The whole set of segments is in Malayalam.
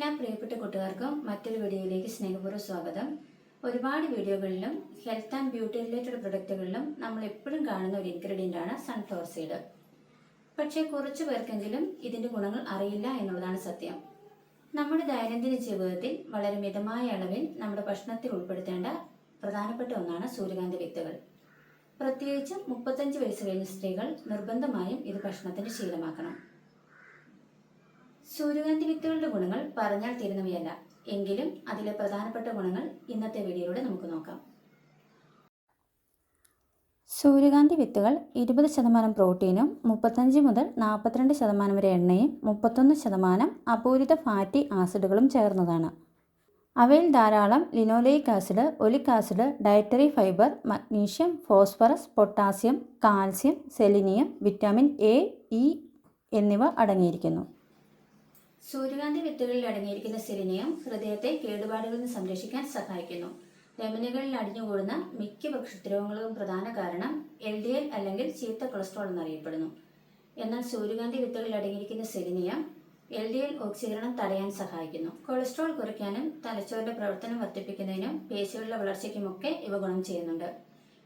എല്ലാ പ്രിയപ്പെട്ട കൂട്ടുകാർക്കും മറ്റൊരു വീഡിയോയിലേക്ക് സ്നേഹപൂർവം സ്വാഗതം. ഒരുപാട് വീഡിയോകളിലും ഹെൽത്ത് ആൻഡ് ബ്യൂട്ടി റിലേറ്റഡ് പ്രൊഡക്റ്റുകളിലും നമ്മൾ എപ്പോഴും കാണുന്ന ഒരു ഇൻഗ്രീഡിയന്റ് ആണ് സൺഫ്ലവർ സീഡ് പക്ഷേ കുറച്ചു പേർക്കെങ്കിലും ഇതിന്റെ ഗുണങ്ങൾ അറിയില്ല എന്നുള്ളതാണ് സത്യം. നമ്മുടെ ദൈനംദിന ജീവിതത്തിൽ വളരെ മിതമായ അളവിൽ നമ്മുടെ ഭക്ഷണത്തിൽ ഉൾപ്പെടുത്തേണ്ട പ്രധാനപ്പെട്ട ഒന്നാണ് സൂര്യകാന്തി വിത്തുകൾ. പ്രത്യേകിച്ചും മുപ്പത്തഞ്ച് വയസ്സ് കഴിഞ്ഞ സ്ത്രീകൾ നിർബന്ധമായും ഇത് ഭക്ഷണത്തിന്റെ ശീലമാക്കണം. സൂര്യകാന്തി വിത്തുകളുടെ ഗുണങ്ങൾ പറഞ്ഞാൽ തീരുന്നവയല്ല. എങ്കിലും അതിലെ പ്രധാനപ്പെട്ട ഗുണങ്ങൾ ഇന്നത്തെ വീഡിയോയിലൂടെ നമുക്ക് നോക്കാം. സൂര്യകാന്തി വിത്തുകൾ ഇരുപത് ശതമാനം പ്രോട്ടീനും മുപ്പത്തഞ്ച് മുതൽ നാൽപ്പത്തിരണ്ട് ശതമാനം വരെ എണ്ണയും മുപ്പത്തൊന്ന് ശതമാനം അപൂരിത ഫാറ്റി ആസിഡുകളും ചേർന്നതാണ്. അവയിൽ ധാരാളം linoleic acid oleic acid dietary fibre magnesium phosphorus potassium calcium selenium vitamin A E എന്നിവ അടങ്ങിയിരിക്കുന്നു. സൂര്യകാന്തി വിത്തുകളിൽ അടങ്ങിയിരിക്കുന്ന സെലിനിയം ഹൃദയത്തെ കേടുപാടുകളിൽ നിന്ന് സംരക്ഷിക്കാൻ സഹായിക്കുന്നു. ലെമനുകളിൽ അടിഞ്ഞുകൂടുന്ന മിക്ക ഭക്ഷ്യദ്രവങ്ങളും പ്രധാന കാരണം എൽ ഡി എൽ അല്ലെങ്കിൽ ചീത്ത കൊളസ്ട്രോൾ എന്നറിയപ്പെടുന്നു. എന്നാൽ സൂര്യകാന്തി വിത്തുകളിൽ അടങ്ങിയിരിക്കുന്ന സെലിനിയം എൽ ഡി എൽ ഓക്സീകരണം തടയാൻ സഹായിക്കുന്നു. കൊളസ്ട്രോൾ കുറയ്ക്കാനും തലച്ചോറിന്റെ പ്രവർത്തനം വർദ്ധിപ്പിക്കുന്നതിനും പേശികളുടെ വളർച്ചയ്ക്കുമൊക്കെ ഇവ ഗുണം ചെയ്യുന്നുണ്ട്.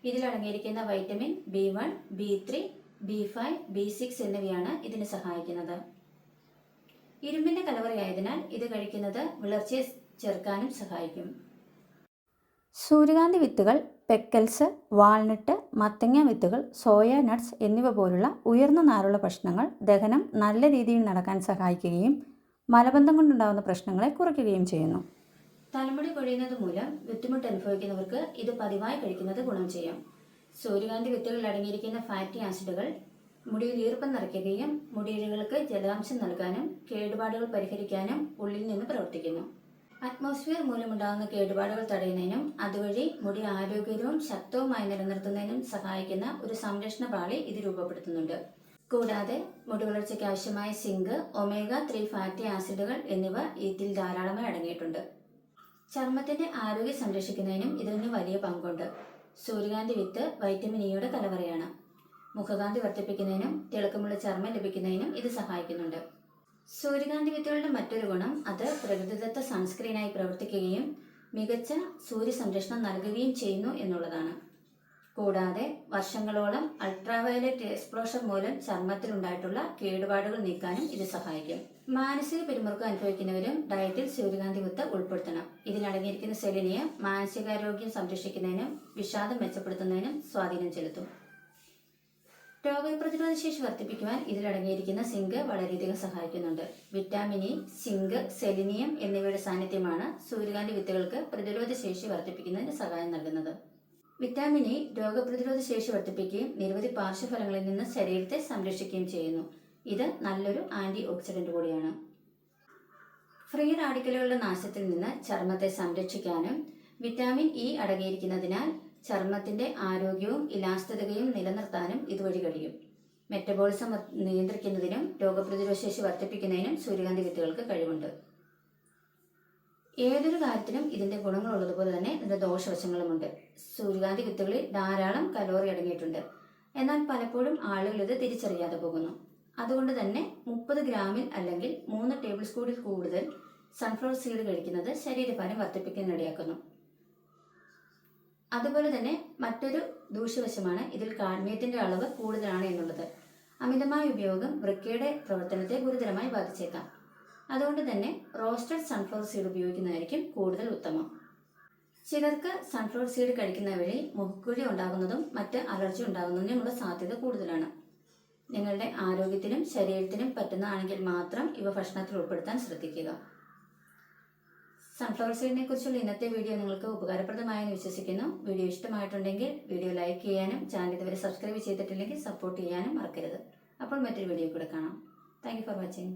ഇതിലടങ്ങിയിരിക്കുന്ന vitamin B one B three B five B six എന്നിവയാണ് ഇതിന് സഹായിക്കുന്നത്. ഇരുമ്പിന്റെ കലവറയായതിനാൽ ഇത് കഴിക്കുന്നത് വിളർച്ചയെ ചെറുക്കാനും സഹായിക്കും. സൂര്യകാന്തി വിത്തുകൾ പെക്കൽസ് വാൾനട്ട് മത്തങ്ങ വിത്തുകൾ സോയ നട്ട്സ് എന്നിവ പോലുള്ള ഉയർന്ന നാരുള്ള ഭക്ഷണങ്ങൾ ദഹനം നല്ല രീതിയിൽ നടക്കാൻ സഹായിക്കുകയും മലബന്ധം കൊണ്ടുണ്ടാകുന്ന പ്രശ്നങ്ങളെ കുറയ്ക്കുകയും ചെയ്യുന്നു. തലമുടി കൊഴിയുന്നത് മൂലം ബുദ്ധിമുട്ട് അനുഭവിക്കുന്നവർക്ക് ഇത് പതിവായി കഴിക്കുന്നത് ഗുണം ചെയ്യാം. സൂര്യകാന്തി വിത്തുകളിൽ അടങ്ങിയിരിക്കുന്ന ഫാറ്റി ആസിഡുകൾ മുടിയിൽ ഈർപ്പം നിറയ്ക്കുകയും മുടിയിഴകൾക്ക് ജലാംശം നൽകാനും കേടുപാടുകൾ പരിഹരിക്കാനും ഉള്ളിൽ നിന്ന് പ്രവർത്തിക്കുന്നു. അറ്റ്മോസ്ഫിയർ മൂലമുണ്ടാകുന്ന കേടുപാടുകൾ തടയുന്നതിനും അതുവഴി മുടി ആരോഗ്യവും ശക്തവുമായി നിലനിർത്തുന്നതിനും സഹായിക്കുന്ന ഒരു സംരക്ഷണ പാളി ഇത് രൂപപ്പെടുത്തുന്നുണ്ട്. കൂടാതെ മുടി വളർച്ചയ്ക്ക് ആവശ്യമായ സിങ്ക് ഒമേഗ ത്രീ ഫാറ്റി ആസിഡുകൾ എന്നിവ ഇതിൽ ധാരാളമായി അടങ്ങിയിട്ടുണ്ട്. ചർമ്മത്തിന്റെ ആരോഗ്യം സംരക്ഷിക്കുന്നതിനും ഇതിന് വലിയ പങ്കുണ്ട്. സൂര്യകാന്തി വിത്ത് വൈറ്റമിൻ ഇയുടെ കലവറയാണ്. മുഖകാന്തി വർദ്ധിപ്പിക്കുന്നതിനും തിളക്കമുള്ള ചർമ്മം ലഭിക്കുന്നതിനും ഇത് സഹായിക്കുന്നുണ്ട്. സൂര്യകാന്തി വിത്തുകളുടെ മറ്റൊരു ഗുണം അത് പ്രകൃതിദത്ത സൺസ്ക്രീനായി പ്രവർത്തിക്കുകയും മികച്ച സൂര്യ സംരക്ഷണം നൽകുകയും ചെയ്യുന്നു എന്നുള്ളതാണ്. കൂടാതെ വർഷങ്ങളോളം അൾട്രാവയലറ്റ് എക്സ്പ്ലോഷർ മൂലം ചർമ്മത്തിൽ ഉണ്ടായിട്ടുള്ള കേടുപാടുകൾ നീക്കാനും ഇത് സഹായിക്കും. മാനസിക പിരിമുറുക്കം അനുഭവിക്കുന്നവരും ഡയറ്റിൽ സൂര്യകാന്തി വിത്ത് ഉൾപ്പെടുത്തണം. ഇതിലടങ്ങിയിരിക്കുന്ന സെലിനിയം മാനസികാരോഗ്യം സംരക്ഷിക്കുന്നതിനും വിഷാദം മെച്ചപ്പെടുത്തുന്നതിനും സ്വാധീനം ചെലുത്തും. രോഗപ്രതിരോധ ശേഷി വർദ്ധിപ്പിക്കുവാൻ ഇതിലടങ്ങിയിരിക്കുന്ന സിങ്ക് വളരെയധികം സഹായിക്കുന്നുണ്ട്. വിറ്റാമിൻ ഇ സിങ്ക് സെലിനിയം എന്നിവയുടെ സാന്നിധ്യമാണ് സൂര്യകാന്തി വിത്തുകൾക്ക് പ്രതിരോധ ശേഷി വർദ്ധിപ്പിക്കുന്നതിന് സഹായം നൽകുന്നത്. വിറ്റാമിൻ ഇ രോഗപ്രതിരോധ ശേഷി വർദ്ധിപ്പിക്കുകയും നിരവധി പാർശ്വഫലങ്ങളിൽ നിന്ന് ശരീരത്തെ സംരക്ഷിക്കുകയും ചെയ്യുന്നു. ഇത് നല്ലൊരു ആന്റി ഓക്സിഡന്റ് കൂടിയാണ്. ഫ്രീ റാഡിക്കലുകളുടെ നാശത്തിൽ നിന്ന് ചർമ്മത്തെ സംരക്ഷിക്കാനും വിറ്റാമിൻ ഇ അടങ്ങിയിരിക്കുന്നതിനാൽ ചർമ്മത്തിന്റെ ആരോഗ്യവും ഇലാസ്തികതയും നിലനിർത്താനും ഇതുവഴി കഴിയും. മെറ്റബോളിസം നിയന്ത്രിക്കുന്നതിനും രോഗപ്രതിരോധ ശേഷി വർദ്ധിപ്പിക്കുന്നതിനും സൂര്യകാന്തി വിത്തുകൾക്ക് കഴിവുണ്ട്. ഏതൊരു കാര്യത്തിനും ഇതിന്റെ ഗുണങ്ങൾ ഉള്ളതുപോലെ തന്നെ ഇതിന്റെ ദോഷവശങ്ങളുമുണ്ട്. സൂര്യകാന്തി വിത്തുകളിൽ ധാരാളം കലോറി അടങ്ങിയിട്ടുണ്ട്. എന്നാൽ പലപ്പോഴും ആളുകൾ ഇത് തിരിച്ചറിയാതെ പോകുന്നു. അതുകൊണ്ട് തന്നെ മുപ്പത് ഗ്രാമിൽ അല്ലെങ്കിൽ മൂന്ന് ടേബിൾ സ്പൂണിൽ കൂടുതൽ സൺഫ്ലവർ സീഡ് കഴിക്കുന്നത് ശരീരഭാരം വർദ്ധിപ്പിക്കാനിടയാക്കുന്നു അതുപോലെ തന്നെ മറ്റൊരു ദൂഷ്യവശമാണ് ഇതിൽ കാഡ്മിയത്തിന്റെ അളവ് കൂടുതലാണ് എന്നുള്ളത്. അമിതമായ ഉപയോഗം വൃക്കയുടെ പ്രവർത്തനത്തെ ഗുരുതരമായി ബാധിച്ചേക്കാം. അതുകൊണ്ട് തന്നെ റോസ്റ്റഡ് സൺഫ്ലവർ സീഡ് ഉപയോഗിക്കുന്നതായിരിക്കും കൂടുതൽ ഉത്തമം. ചിലർക്ക് സൺഫ്ലവർ സീഡ് കഴിക്കുന്ന വഴി മുഖക്കുഴി ഉണ്ടാകുന്നതും മറ്റ് അലർജി ഉണ്ടാകുന്നതിനുമുള്ള സാധ്യത കൂടുതലാണ്. നിങ്ങളുടെ ആരോഗ്യത്തിനും ശരീരത്തിനും പറ്റുന്നതാണെങ്കിൽ മാത്രം ഇവ ഭക്ഷണത്തിൽ ഉൾപ്പെടുത്താൻ ശ്രദ്ധിക്കുക. സൺഫ്ലവർ സീഡിനെ കുറിച്ചുള്ള ഇന്നത്തെ വീഡിയോ നിങ്ങൾക്ക് ഉപകാരപ്രദമായെന്ന് വിശ്വസിക്കുന്നു. വീഡിയോ ഇഷ്ടമായിട്ടുണ്ടെങ്കിൽ വീഡിയോ ലൈക്ക് ചെയ്യാനും ചാനൽ ഇതുവരെ സബ്സ്ക്രൈബ് ചെയ്തിട്ടില്ലെങ്കിൽ സപ്പോർട്ട് ചെയ്യാനും മറക്കരുത്. അപ്പോൾ മറ്റൊരു വീഡിയോ കൂടെ കാണാം. Thank for watching